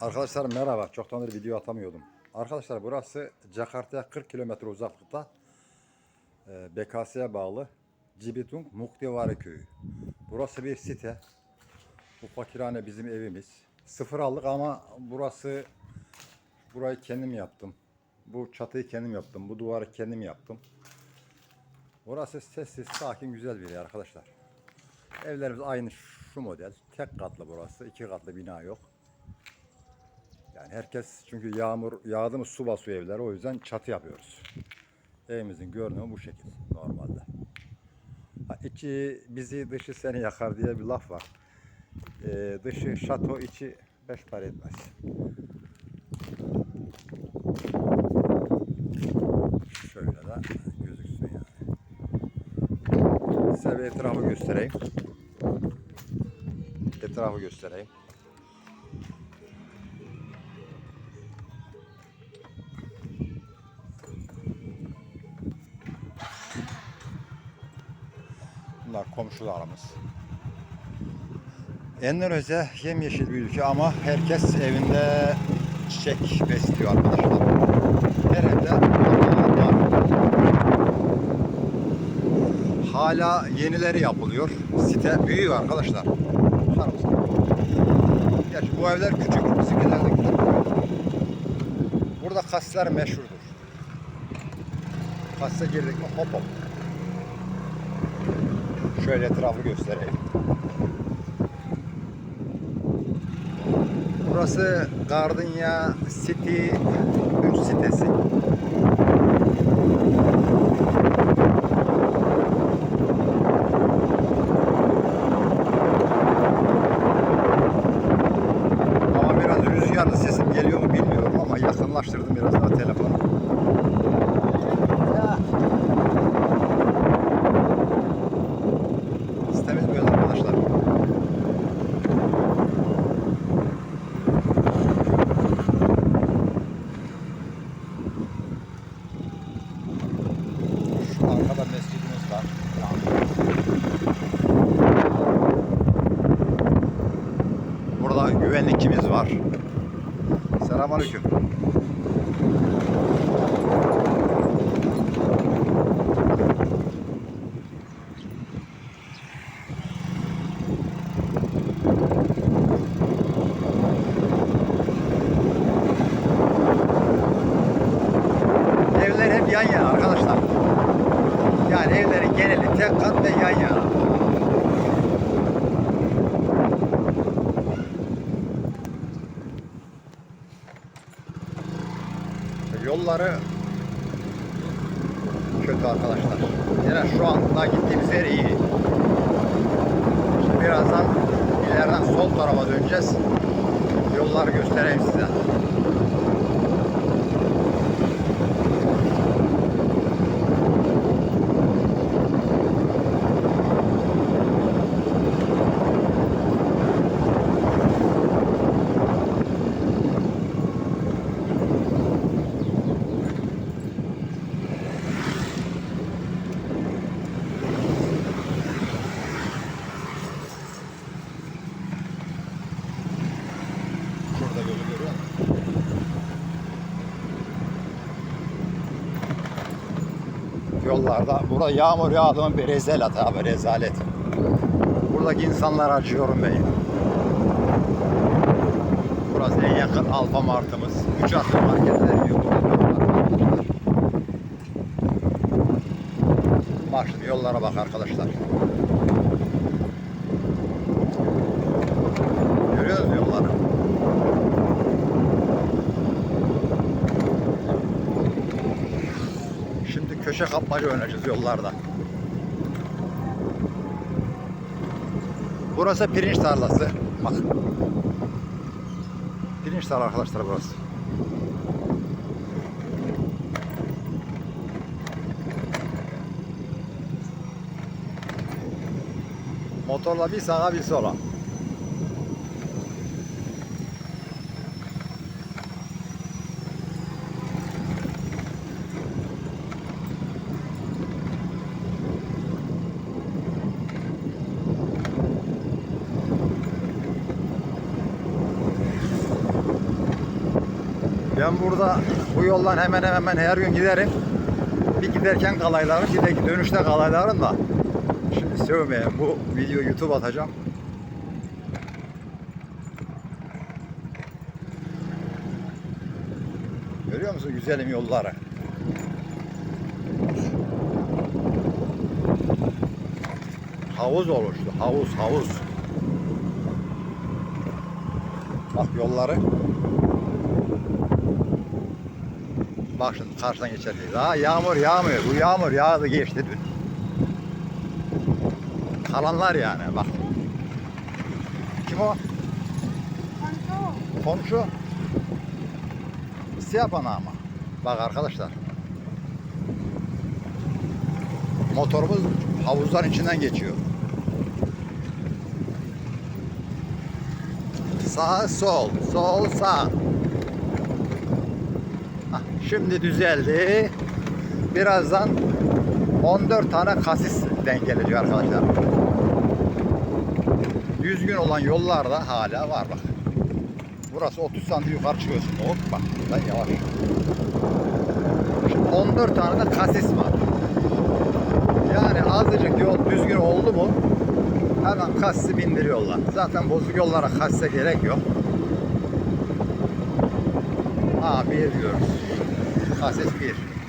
Arkadaşlar merhaba. Çoktandır video atamıyordum. Arkadaşlar burası Jakarta'ya 40 kilometre uzaklıkta e, BKS'ye bağlı Cibitung Muktevari köyü. Burası bir site. Bu fakirhane bizim evimiz. Sıfır aldık ama burası burayı kendim yaptım. Bu çatıyı kendim yaptım. Bu duvarı kendim yaptım. Burası sessiz, sakin, güzel bir yer arkadaşlar. Evlerimiz aynı şu model. Tek katlı burası. iki katlı bina yok. Yani herkes çünkü yağmur yağdı mı su basıyor evlere o yüzden çatı yapıyoruz. Evimizin görünümü bu şekil normalde. Ha, içi bizi dışı seni yakar diye bir laf var. Ee, dışı şato içi beş para etmez. Şöyle de gözüksün yani. Size bir etrafı göstereyim. Etrafı göstereyim. Bunlar komşularımız. Endonezya yemyeşil bir ülke ama herkes evinde çiçek besliyor arkadaşlar. Her evde. Hala yenileri yapılıyor. Site büyüyor arkadaşlar. Gerçi bu evler küçük. Burada kaslar meşhurdur. Kassa girdik mi hop hop. Şöyle etrafı göstereyim. Burası Gardenia City 3 sitesi. Arkada mescidimiz var. Burada güvenlikçimiz var. Selamünaleyküm. Evler hep yan yana arkadaşlar. Yani evlerin geneli tek kat ve yan yana. Yolları kötü arkadaşlar. Yine şu anda gittiğimiz yer iyi. Şimdi birazdan ileriden sol tarafa döneceğiz. Yolları göstereyim size. Şurada yolu görüyor musun? Yollarda, burada yağmur yağdı mı bir rezalet abi, rezalet. Buradaki insanlar acıyorum ben. Burası en yakın Alfa Mart'ımız. Üç atlı marketler diyor. Yollara bak arkadaşlar. Görüyoruz yolları. Şimdi köşe kapmaca oynayacağız yollarda. Burası pirinç tarlası. Bak. Pirinç tarla arkadaşlar burası. Motorla bir sağa bir sola. Ben burada bu yoldan hemen hemen her gün giderim. Bir giderken kalaylarım, bir de dönüşte kalaylarım da. Şimdi sövmeyin. Bu videoyu YouTube atacağım. Görüyor musun güzelim yolları? Havuz oluştu. Havuz, havuz. Bak yolları. Bak şimdi karşıdan geçerken. Daha yağmur yağmıyor. Bu yağmur yağdı geçti dün. Kalanlar yani bak. Kim o? Komşu. Siyah bana ama. Bak arkadaşlar. Motorumuz havuzların içinden geçiyor. Sağ sol, sol sağ. Şimdi düzeldi. Birazdan 14 tane kasis dengeleniyor arkadaşlar. Düzgün olan yollarda hala var bak. Burası 30 santim yukarı çıkıyorsun. Hop bak buradan yavaş. Şimdi 14 tane de kasis var. Yani azıcık yol düzgün oldu mu hemen kasisi bindiriyorlar. Zaten bozuk yollara kasise gerek yok. Ha bir diyoruz. Kasis bir.